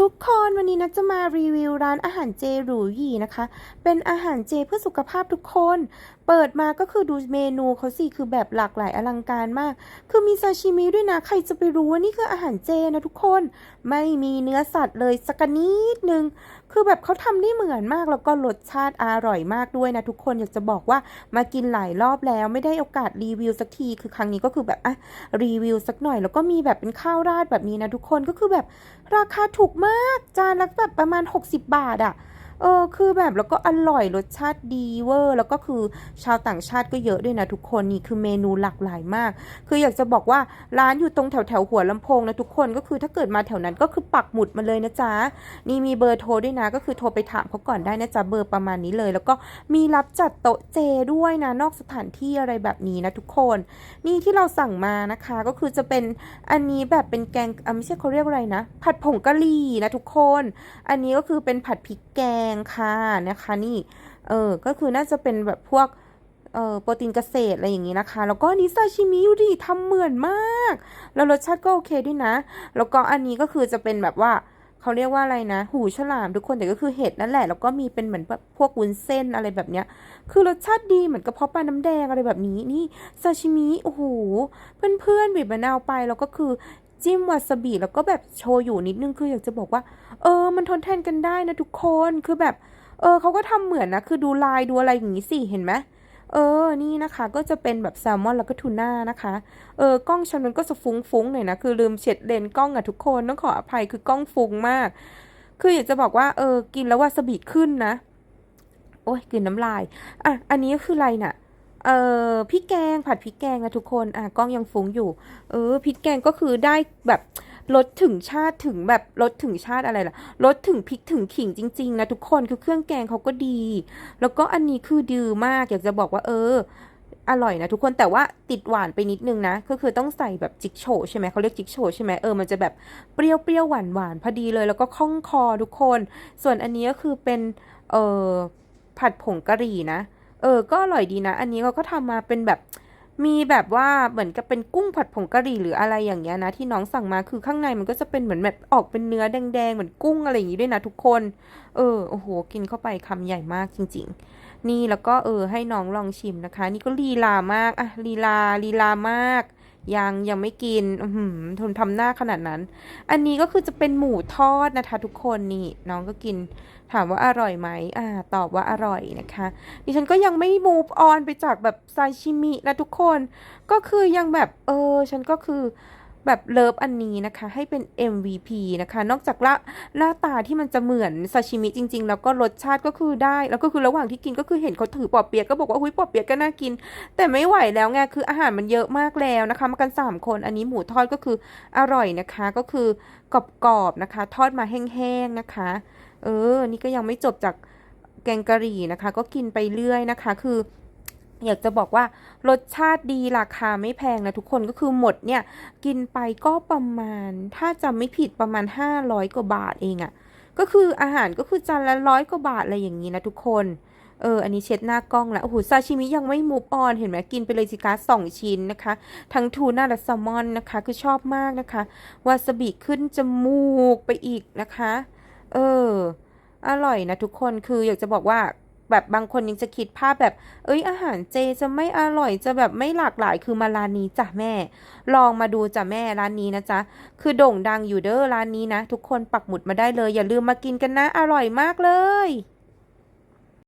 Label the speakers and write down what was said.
Speaker 1: ทุกคนวันนี้นะจะมารีวิวร้านอาหารเจหรูหยี่นะคะ เป็นอาหารเจเพื่อสุขภาพทุกคน เปิดมาก็คือดูเมนูเขาสิคือแบบหลากหลายอลังการมาก คือมีซาชิมิด้วยนะ ใครจะไปรู้ว่านี่คืออาหารเจนะทุกคน ไม่มีเนื้อสัตว์เลยสักนิดนึง คือแบบเขาทำได้เหมือนมากแล้วก็รสชาติอร่อยมากด้วยนะทุกคนอยากจะบอกว่ามากินหลายรอบแล้วไม่ได้โอกาสรีวิวสักที คือครั้งนี้ก็คือแบบอะรีวิวสักหน่อย แล้วก็มีแบบเป็นข้าวราดแบบนี้นะทุกคนก็คือแบบราคาถูกมากจานละแบบประมาณ 60 บาทอะ เออคือแบบแล้วก็อร่อยรสชาติดีเวอร์แล้วก็คือชาวต่างชาติก็เยอะด้วยนะทุกคนนี่คือเมนูหลากหลายมาก คืออยากจะบอกว่าร้านอยู่ตรงแถวแถวหัวลำโพงนะทุกคนก็คือถ้าเกิดมาแถวนั้นก็คือปักหมุดมาเลยนะจ๊ะนี่มีเบอร์โทรด้วยนะก็คือโทรไปถามเขาก่อนได้นะจ๊ะเบอร์ประมาณนี้เลย แล้วก็มีรับจัดโต๊ะเจด้วยนะนอกสถานที่อะไรแบบนี้นะทุกคน นี่ที่เราสั่งมานะคะก็คือจะเป็นอันนี้แบบเป็นแกงอะไม่ใช่เขาเรียกอะไรนะ ผัดผงกะหรี่นะทุกคน อันนี้ก็คือเป็นผัดพริกแกงค่ะนะคะนี่เออก็คือน่าจะเป็นแบบพวกเอ่อโปรตีนเกษตรอะไรอย่างนี้นะคะ แล้วก็นนี้ซาชิมิอยู่ดิทำเหมือนมาก แล้วรสชาติก็โอเคด้วยนะ แล้วก็อันนี้ก็คือจะเป็นแบบว่าเขาเรียกว่าอะไรนะ หูฉลามทุกคนแต่ก็คือเห็ดนั่นแหละ แล้วก็มีเป็นเหมือนแบบพวกวุ้นเส้นอะไรแบบเนี้ย คือรสชาติดีเหมือนกระเพาะปลาน้ำแดงอะไรแบบนี้ นี่ซาชิมิ โอ้โห เพื่อนๆบีบมะนาวไป แล้วก็คือ จิ้มวาซาบิแล้วก็แบบโชยุนิดนึงคืออยากจะบอกว่า เออ มันทนแทนกันได้นะทุกคนคือแบบ เออเขาก็ทำเหมือนนะ คือดูลายดูอะไรอย่างนี้สิเห็นไหมเออ นี่นะคะก็จะเป็นแบบแซลมอนแล้วก็ทูน่านะคะ เออกล้องฉันมันก็จะฟุ้งๆหน่อยนะ คือลืมเช็ดเลนกล้องอะทุกคนต้องขออภัยคือกล้องฟุ้งมาก คืออยากจะบอกว่าเออกินแล้ววาซาบิขึ้นนะ โอ้ยกลืนน้ำลาย อะ อันนี้คืออะไรน่ะ เอ่อพริกแกงผัดพริกแกงนะทุกคนอะกล้องยังฟุ้งอยู่ เออพริกแกงก็คือได้แบบรสถึงชาติถึงแบบรสถึงชาติอะไรล่ะรสถึงพริกถึงขิงจริงๆนะทุกคนคือเครื่องแกงเขาก็ดี แล้วก็อันนี้คือดือมากอยากจะบอกว่า เออ อร่อยนะทุกคนแต่ว่าติดหวานไปนิดนึงนะก็คือต้องใส่แบบจิกโฉใช่ไหมเขาเรียกจิกโฉใช่ไหมเออมันจะแบบเปรี้ยวเปรี้ยวหวานหวานพอดีเลยแล้วก็คล่องคอทุกคน ส่วนอันนี้ก็คือเป็นเออผัดผงกะหรี่นะ เออ ก็อร่อยดีนะ อันนี้เขาก็ทำมาเป็นแบบมีแบบว่าเหมือนกับเป็นกุ้งผัดผงกะหรี่หรืออะไรอย่างเงี้ยนะ ที่น้องสั่งมาคือข้างในมันก็จะเป็นเหมือนแบบออกเป็นเนื้อแดงๆเหมือนกุ้งอะไรอย่างงี้ด้วยนะทุกคน เออโอ้โหกินเข้าไปคำใหญ่มากจริง ๆ นี่แล้วก็เออให้น้องลองชิมนะคะ นี่ก็ลีลามากอะลีลาลีลามาก ยังยังไม่กินหือทนทำหน้าขนาดนั้น อันนี้ก็คือจะเป็นหมูทอดนะคะ ทุกคนนี่น้องก็กิน ถามว่าอร่อยไหมอ่า ตอบว่าอร่อยนะคะ ดิฉันก็ยังไม่ move on ไปจากแบบซาชิมินะทุกคน ก็คือยังแบบ เออ ฉันก็คือ แบบเลิฟอันนี้นะคะให้เป็น MVP นะคะ นอกจากละหน้าตาที่มันจะเหมือนซาชิมิจริง ๆ แล้วก็รสชาติก็คือได้ แล้วก็คือระหว่างที่กินก็คือเห็นเขาถือปอเปียกก็บอกว่าหุ้ยปอเปียกก็น่ากิน แต่ไม่ไหวแล้วไงคืออาหารมันเยอะมากแล้วนะคะมากัน 3 คนอันนี้หมูทอดก็คืออร่อยนะคะก็คือกรอบๆนะคะ ทอดมาแห้งๆนะคะ เออ นี่ก็ยังไม่จบจากแกงกะหรี่นะคะ ก็กินไปเรื่อยนะคะ คือ อยากจะบอกว่ารสชาติดีราคาไม่แพงนะทุกคนก็คือหมดเนี่ย กินไปก็ประมาณ ถ้าจำไม่ผิดประมาณ 500 กว่าบาทเองอะก็คืออาหารก็คือจานละร้อยกว่าบาทอะไรอย่างนี้นะทุกคนเออ อันนี้เช็ดหน้ากล้องแล้ว โอ้โห ซาชิมิยังไม่มูฟออน เห็นไหมกินไปเลยสิคะสองชิ้นนะคะ ทั้งทูน่าและแซลมอนนะคะ คือชอบมากนะคะ วาซาบิขึ้นจมูกไปอีกนะคะ เออ อร่อยนะทุกคน คืออยากจะบอกว่า แบบบางคนยังจะคิดภาพแบบ เอ้ยอาหารเจจะไม่อร่อยจะแบบไม่หลากหลายคือมาร้านนี้จ้ะแม่ ลองมาดูจ้ะแม่ร้านนี้นะจ๊ะ คือโด่งดังอยู่เด้อร้านนี้นะ ทุกคนปักหมุดมาได้เลย อย่าลืมมากินกันนะ อร่อยมากเลย